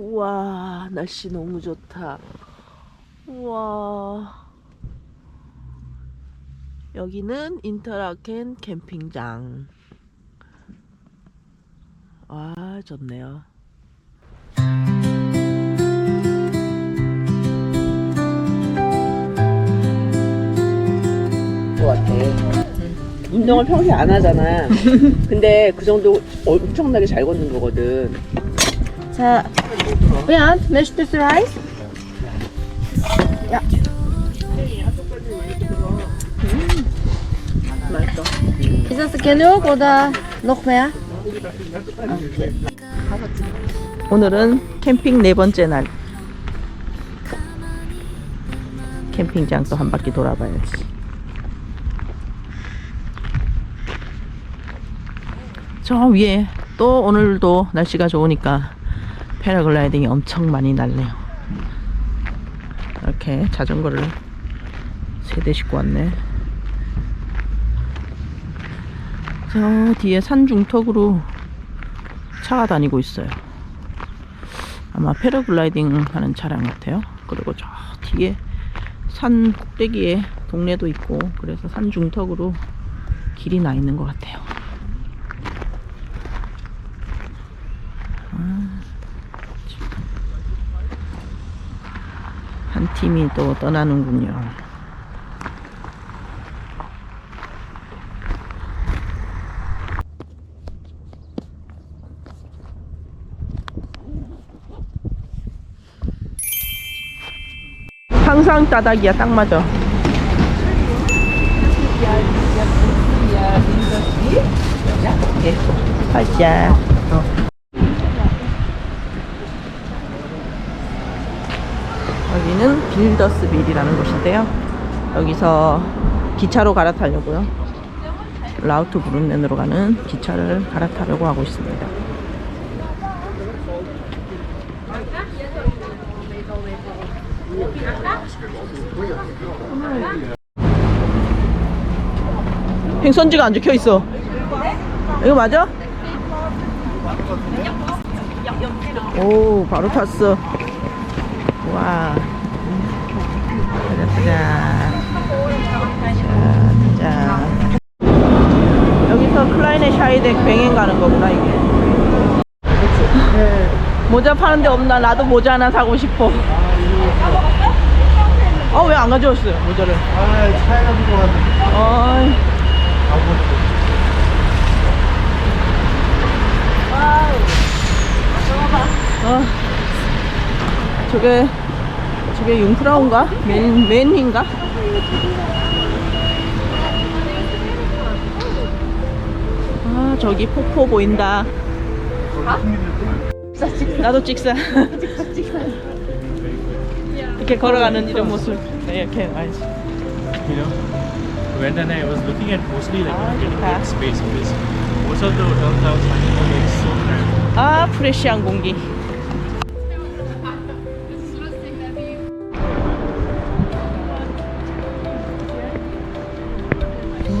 우와, 날씨 너무 좋다. 우와. 여기는 인터라켄 캠핑장. 와, 좋네요. 것 같아. 운동을 평소에 안 하잖아. 근데 그 정도 엄청나게 잘 걷는 거거든. 자, Bernd, möchtest du Reis? 맛있어. Ist das genug oder noch mehr? 오늘은 캠핑 네 번째 날. 캠핑장 또 한 바퀴 돌아봐야지. 저 위에 또 오늘도 날씨가 좋으니까 패러글라이딩이 엄청 많이 날네요. 이렇게 자전거를 세대 싣고 왔네. 저 뒤에 산 중턱으로 차가 다니고 있어요. 아마 패러글라이딩 하는 차량 같아요. 그리고 저 뒤에 산 꼭대기에 동네도 있고 그래서 산 중턱으로 길이 나 있는 것 같아요. 한 팀이 또 떠나는군요. 항상 따닥이야 딱 맞아 예, 가자 어. 여기는 빌더스빌이라는 곳인데요 여기서 기차로 갈아타려고요 라우트 브룬넨으로 가는 기차를 갈아타려고 하고 있습니다 행선지가 안 적혀 있어. 이거 맞아? 오, 바로 탔어. 와. 가자, 가자. 자, 자. 여기서 클라이네 샤이덱 뱅행 가는 거구나, 이게. 모자 파는데 없나? 나도 모자 하나 사고 싶어. 어, 왜 안 가져왔어요, 모자를? 아, 차에 가지고 왔는데. 어이. 어, 저게 저게 융프라운가? 맨 맨인가? 저기 폭포 보인다. 나도 찍사. 이렇게 걸어가는 이런 모습 이렇게 알지. you know, when then I was looking at mostly like know, getting Ah. that space because most of the hotels I was finding were like so cramped. 아 프레시한 공기.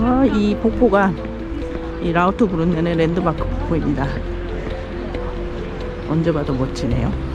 와, 이 폭포가 이 라우트 브룬넨의 랜드마크 폭포입니다. 언제 봐도 멋지네요.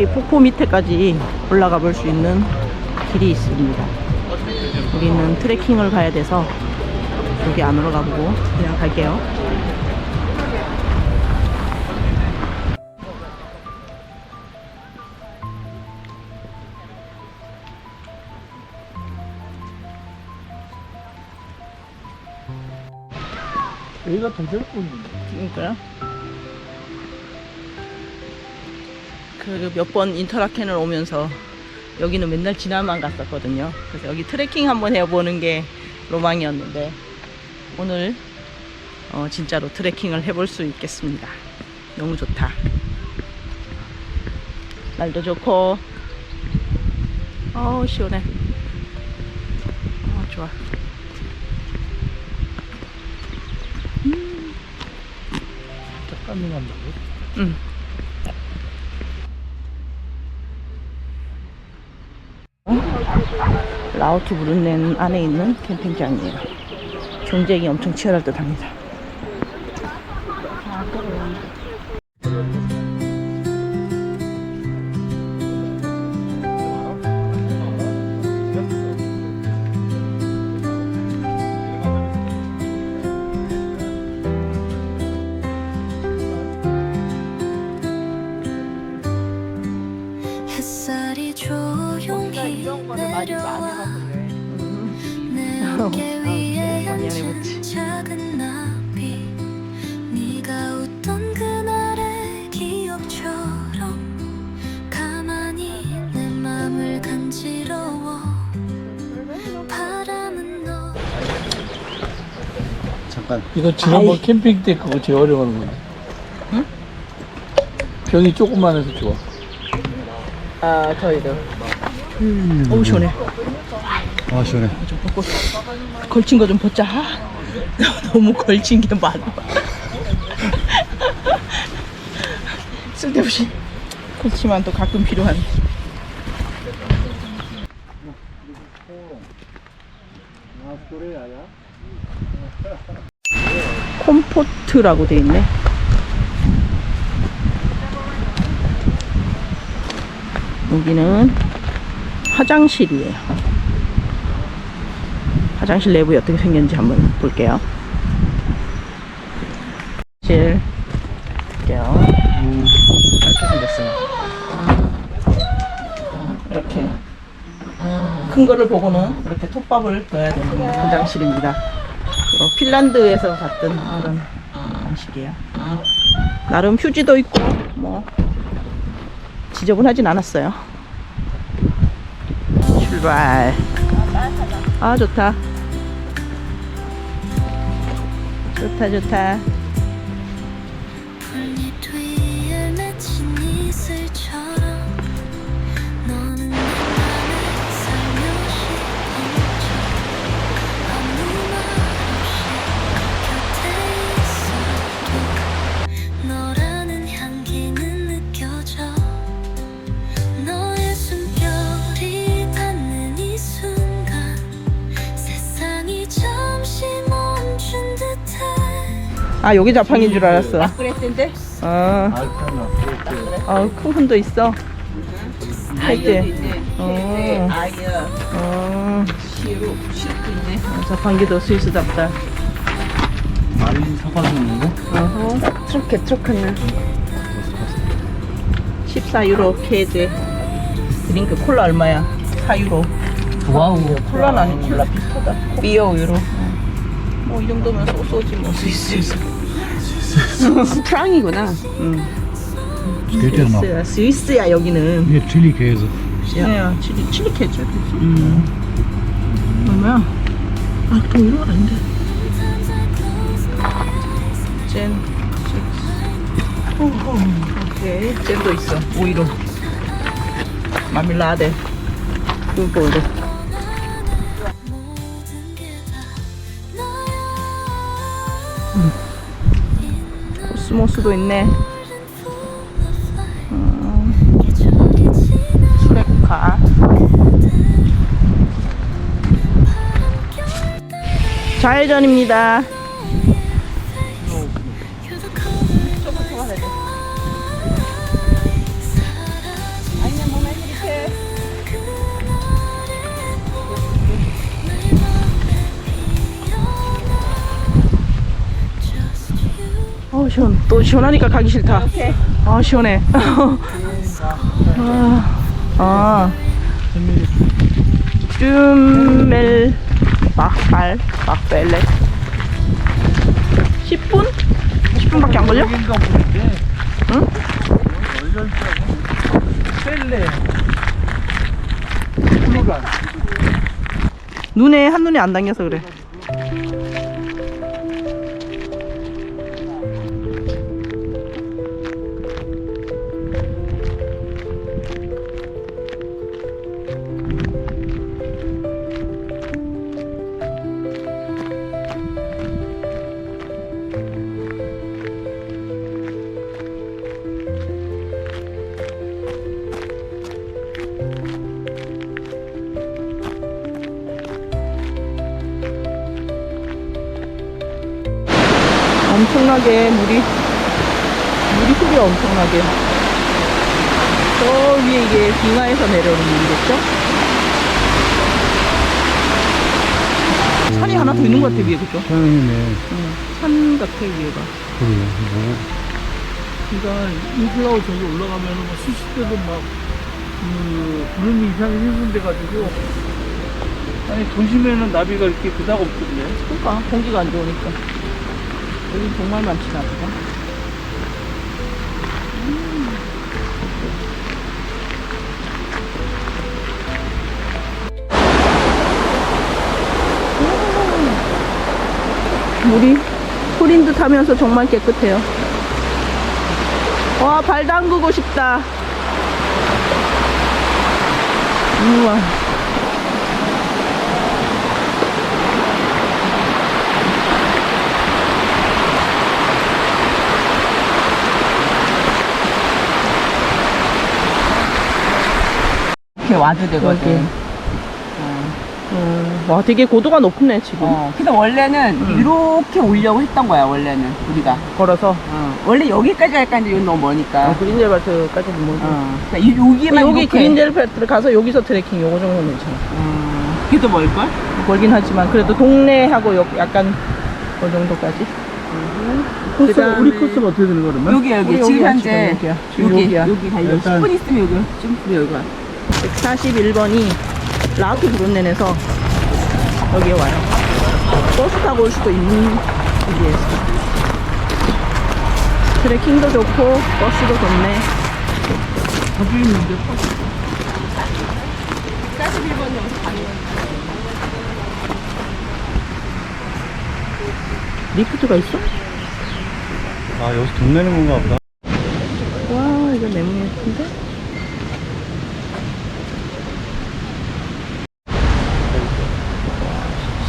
저기 폭포 밑에까지 올라가 볼 수 있는 길이 있습니다. 우리는 트레킹을 가야 돼서 여기 안으로 가보고 그냥 갈게요. 여기가 더 젊은 그러니까요. 그 몇 번 인터라켄을 오면서 여기는 맨날 지나만 갔었거든요. 그래서 여기 트레킹 한번 해보는 게 로망이었는데 오늘 어, 진짜로 트레킹을 해볼 수 있겠습니다. 너무 좋다. 날도 좋고, 어 시원해. 어 좋아. 잠깐만 간다고? 응. 라오트 부른넨 안에 있는 캠핑장이에요. 경쟁이 엄청 치열할 듯 합니다. 잠깐. 이거 지난번 캠핑 때 그거 제일 어려워하는 건데. 응? 병이 조그만해서 좋아. 아 저희도. 어우 시원해. 아, 시원해. 좀 벗고 걸친 거 좀 벗자. 아, 너무 걸친 게 많아. 쓸데없이 그렇지만 또 가끔 필요한. 콤포트라고 돼 있네. 여기는 화장실이에요. 화장실 내부에 어떻게 생겼는지 한번 볼게요. 화장실 볼게요. 이렇게 생겼어요. 이렇게 큰 거를 보고는 이렇게 톱밥을 넣어야 되는 화장실입니다. 그리고 핀란드에서 봤던 그런 방식이에요. 나름 휴지도 있고 뭐 지저분하진 않았어요. 출발. 아 좋다. 좋다 좋다. 아 여기 자판기인 줄 알았어. 아, 알파나. 아, 큰 흔도 있어. 할 때. 어. 어. 어, 자판기도 스위스답다. 사과도 있는데? 어허. 트로케 트로크는 14유로 케이지. 드링크 콜라 얼마야? 4유로. 와우. 콜라는 아니고 콜라 비슷하다. 비어 유로. 뭐 이 정도면 소 소지 뭐 스위스에서. 프랑이구나. 응. Steht ja 스위스야, 스위스야 여기는. Hier Chili-Käse. 야, 칠리, 칠리 캐죠. 음. 얼마야? 아, 또 이거 아닌데. 젠, 6. 오케이. 젠도 있어. 5유로. 마밀라데. 게다 너야 코스모스도 있네. 음, 수레카. 좌회전입니다. 또 시원하니까 가기 싫다 아 시원해 아, 아. 쭈멜 막발 막벨레 10분? 10분밖에 안 걸려? 응? 눈에 한눈에 안 당겨서 그래 엄청나게 물이 물이 흐려 엄청나게 저 위에 이게 빙하에서 내려오는 물이겠죠? 산이 하나 더 있는 것 같아 위에 그죠? 형이네. 응, 산 같아 위에가 그래요. 뭐. 그러니까 인플라워 저기 올라가면은 뭐 수십 대도 막, 그, 구름이 이상이 훼손돼가지고. 아니, 도심에는 나비가 이렇게 그닥 없던데. 그러니까 공기가 안 좋으니까 여기 정말 많지나 보다 물이 흐린 듯 하면서 정말 깨끗해요. 와 발 담그고 싶다. 우와 이렇게 와도 되거든. 여기. 음, 와 되게 고도가 높네 지금 어. 근데 원래는 음. 이렇게 오려고 했던 거야, 원래는. 우리가. 걸어서 어. 원래 여기까지 할까 했는데 이건 너무 머니까. 어, 그린젤바트까지는 뭐지 어. 그러니까 이- 여기만 여기 이렇게. 그린젤바트 가서 여기서 트레킹 요거 정도는 괜찮아 음. 그게 더 멀걸? 멀긴 하지만 그래도 동네하고 요, 약간 그 정도까지 코스, 그다음에- 우리 코스가 어떻게 되는 거 그러면? 여기, 여기. 우리 지금 여기야, 현재. 지금 여기야. 여기. 여기 달려. 일단- 10분 있으면 여기. 좀 있으면 여기 와. 141번이 라우트 브룬넨에서 여기에 와요 버스 타고 올 수도 있는 여기에서 트레킹도 좋고 버스도 좋네 저기 있는데. 리프트가 있어? 아, 여기서 돈 내는 건가 보다. 와 이거 예쁜데?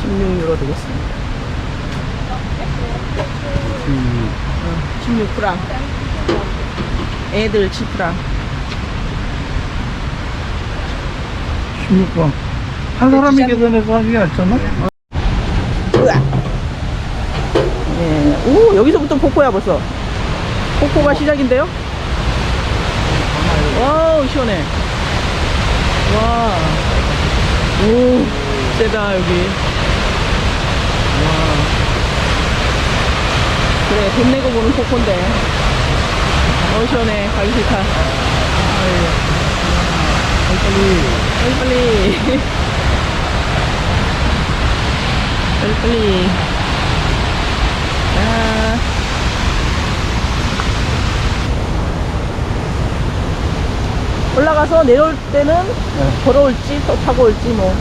(16 유로) 되겠습니다 음. 16프랑. 애들 7프랑. 16번. 한 사람이 계산해서 하는 게 낫잖아? 예. 오 여기서부터 폭포야 벌써. 폭포가 시작인데요? 와우 시원해. 와오 세다 여기 그래 돈 내고 보는 폭포인데. 어 시원해 가기 싫다. 빨리 빨리. 빨리 빨리. 빨리 아. 올라가서 내려올 때는 걸어올지 또 타고 올지 뭐.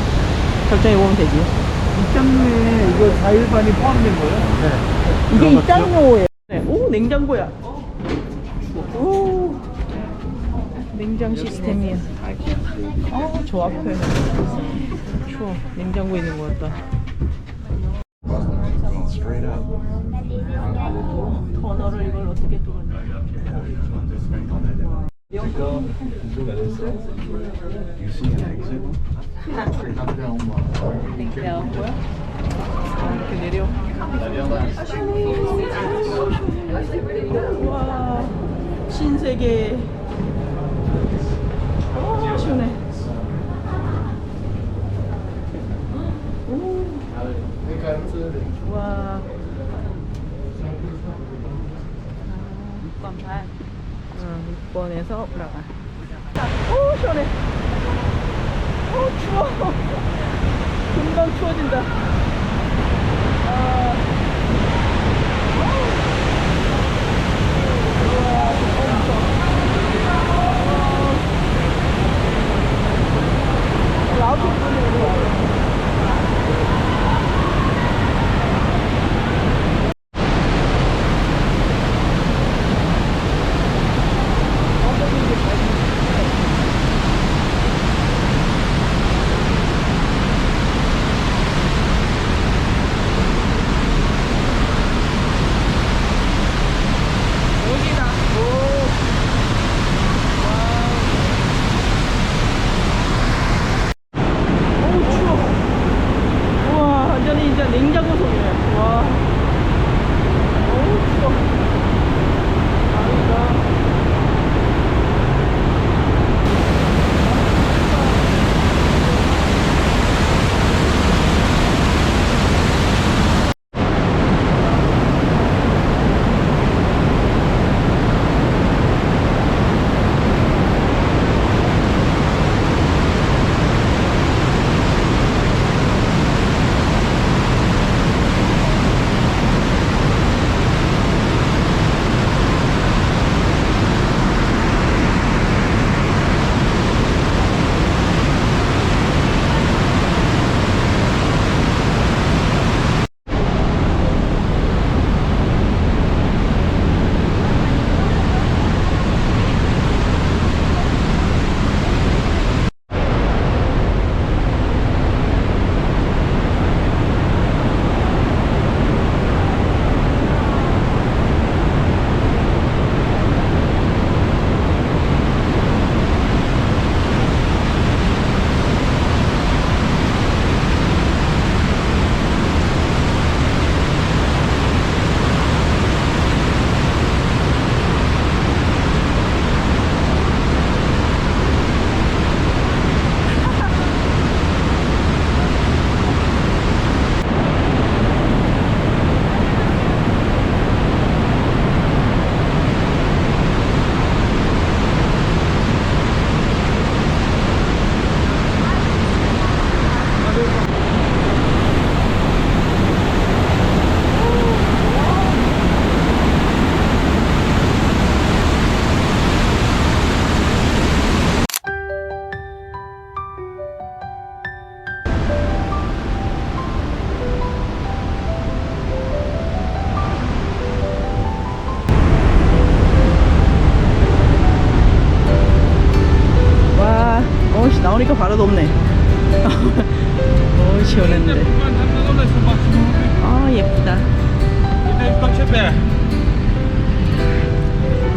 결정해 보면 되지. 입장료에 이거 4일반이 포함된 거예요? 네. 이게 입장료예요. 네. 오 냉장고야. 오 냉장 시스템이야. 아저 앞에 추워 냉장고 있는 것 같다. 터널을 이걸 어떻게 뚫었냐. 이렇게 내려. 와 신세계. 오 시원해. 오. 와. 6번 6번에서 올라가. 오, 시원해. 오, 추워. 금방 추워진다. 아. 우와, 엄청. 라우트 부분으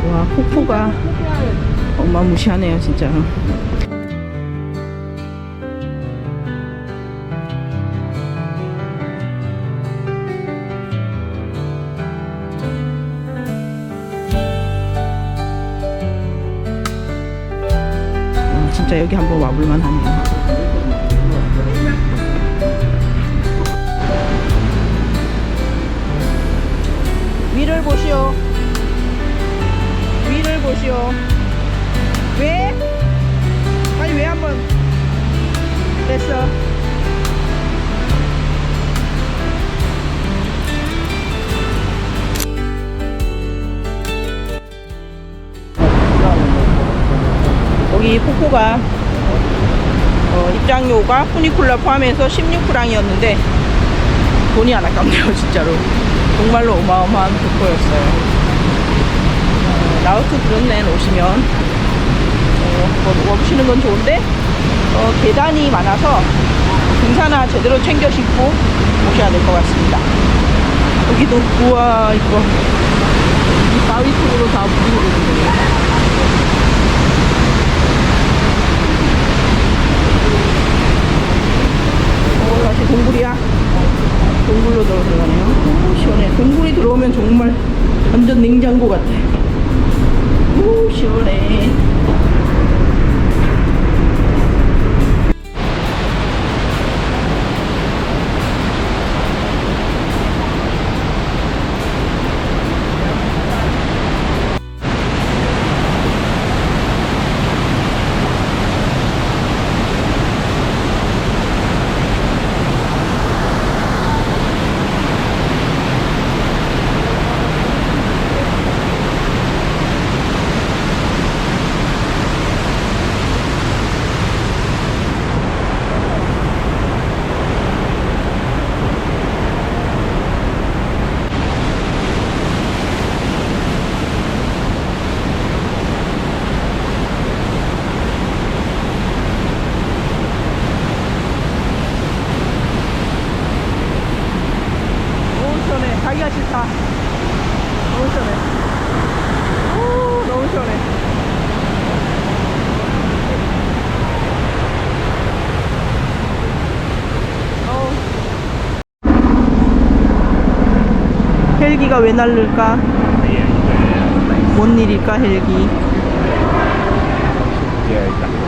와, 폭포가 어마무시하네요, 진짜. 어, 진짜 여기 한번 와볼만 하네요. 보시오. 위를 보시오. 왜? 아니 왜 한번 됐어. 여기 폭포가 어, 입장료가 푸니쿨라 포함해서 16프랑이었는데 돈이 안 아깝네요 진짜로 정말로 어마어마한 폭포였어요. 어, 라우트 브룬넨 오시면 어, 뭐, 와보시는 건 좋은데 어, 계단이 많아서 등산 화 제대로 챙겨 신고 오셔야 될 것 같습니다. 여기도 우와 이거. 이 바위 속으로 다 물이 흐르는데. 어, 다시 동굴이야. 동굴로 들어가네요. 오, 시원해. 동굴이 들어오면 정말 완전 냉장고 같아. 오, 시원해. 너무 시원해. 가기가 싫다. 너무 시원해. 오, 너무 시원해. 어우. 헬기가 왜 날릴까? 뭔 일일까 헬기? Yeah,